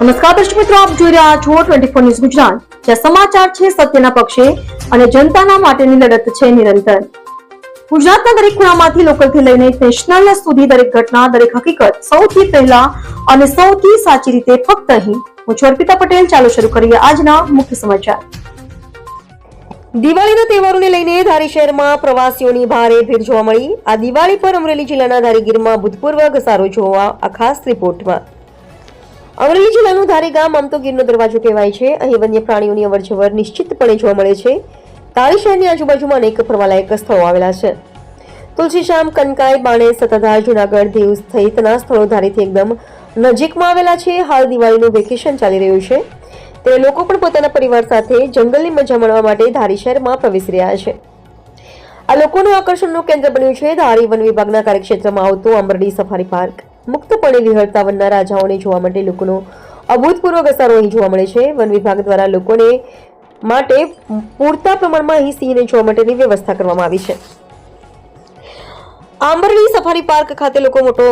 નમસ્કાર દર્શક મિત્રો, આપ જોઈ રહ્યા છો ટ્વેન્ટી ફોર ન્યૂઝ ગુજરાત. જ્યાં સમાચાર છે સત્યના પક્ષે અને જનતાના માટેની લડત છે નિરંતર. ગુજરાતના દરેક ખૂણામાંથી લોકલથી લઈને નેશનલ સુધી દરેક ઘટના, દરેક હકીકત સૌથી પહેલા અને સૌથી સાચી રીતે ફક્ત અહીં. હું છું અર્પિતા પટેલ. ચાલો શરૂ કરીએ આજના મુખ્ય સમાચાર. દિવાળીના તહેવારોને લઈને ધારી શહેરમાં પ્રવાસીઓની ભારે ભીડ જોવા મળી. આ દિવાળી પર અમરેલી જિલ્લાના ધારીગીરમાં ભૂતપૂર્વ ઘસારો જોવા આ ખાસ રિપોર્ટમાં. અમરેલી જિલ્લાનું ધારી ગામ આમ તો ગીરનો દરવાજો કહેવાય છે. અહીં વન્ય પ્રાણીઓની અવરજવર નિશ્ચિતપણે જોવા મળે છે. ધારી શહેરની આજુબાજુમાં અનેક ફરવાલાયક સ્થળો આવેલા છે. તુલસીશ્યામ કનકાઈ, બાણે સત્તાધાર જુનાગઢ, દેવ સહિતના સ્થળો ધારીથી એકદમ નજીકમાં આવેલા છે. હાલ દિવાળીનું વેકેશન ચાલી રહ્યું છે. ત્યારે લોકો પણ પોતાના પરિવાર સાથે જંગલની મજા માણવા માટે ધારી શહેરમાં પ્રવેશી રહ્યા છે. આ લોકોનું આકર્ષણનું કેન્દ્ર બન્યું છે. ધારી વન વિભાગના કાર્યક્ષેત્રમાં આવતો આંબરડી સફારી પાર્ક. મુક્તપણે વિહરતા વનના રાજાઓને જોવા માટે લોકોનો અભૂતપૂર્વ ઘસારો અહીં જોવા મળે છે. વન વિભાગ દ્વારા લોકોને માટે પૂરતા પ્રમાણમાં અહીં સિંહને જોવા માટેની વ્યવસ્થા કરવામાં આવી છે. આંબરડી સફારી પાર્ક ખાતે લોકો મોટો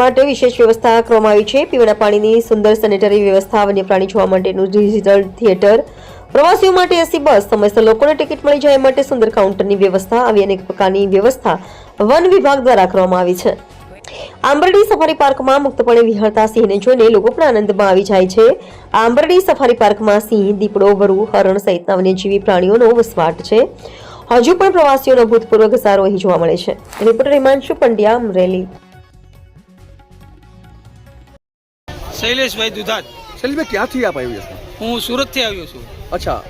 માટે વિશેષ વ્યવસ્થા કરવામાં આવી છે. પીવાના પાણીની સુંદર સેનેટરી વ્યવસ્થા વન્ય પ્રાણી જોવા માટેનું ડિજિટલ થિયેટર પ્રવાસીઓ માટે એસી બસ. સમયસર લોકોને ટિકિટ મળી જાય માટે સુંદર કાઉન્ટરની વ્યવસ્થા આવી અનેક પ્રકારની વ્યવસ્થા વન વિભાગ દ્વારા કરવામાં આવી છે. આંબરડી સફારી પાર્કમાં મુક્તપણે વિહરતા સિંહને જોઈને લોકો પણ આનંદમાં આવી જાય છે. આંબરડી સફારી પાર્કમાં સિંહ દીપડો વરુ હરણ સહિતના વન્યજીવી પ્રાણીઓનો વસવાટ છે. હજુ પણ પ્રવાસીઓનો ભૂતપૂર્વ ઘસારો અહીં જોવા મળે છે. રિપોર્ટર હિમાંશુ પંડ્યા અમરેલી. શૈલેષભાઈ દુધાત. શૈલેષભાઈ ક્યાંથી આપ આવ્યા છો? હું સુરતથી આવ્યો છું. અચ્છા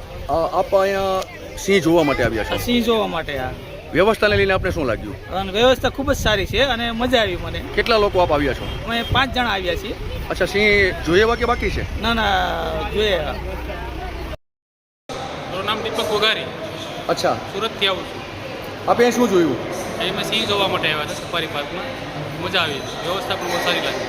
આપ અહીંયા સિંહ જોવા માટે આવ્યા છો? સિંહ જોવા માટે આ વ્યવસ્થાને લઈને આપણે શું લાગ્યું? અને વ્યવસ્થા ખૂબ જ સારી છે અને મજા આવી મને. કેટલા લોકો આપ આવ્યા છો? અમે પાંચ જણા આવ્યા છીએ. અચ્છા સિંહ જોઈએ એવા કે બાકી છે? ના ના જોઈએ. મારું નામ દીપક વઘારી અચ્છા. સુરતથી આવું છું. આપે શું જોયું? અહીં મેં સિંહ જોવા માટે આવ્યા હતા સફારી પાર્કમાં. મજા આવી. વ્યવસ્થા પણ બહુ સારી લાગી.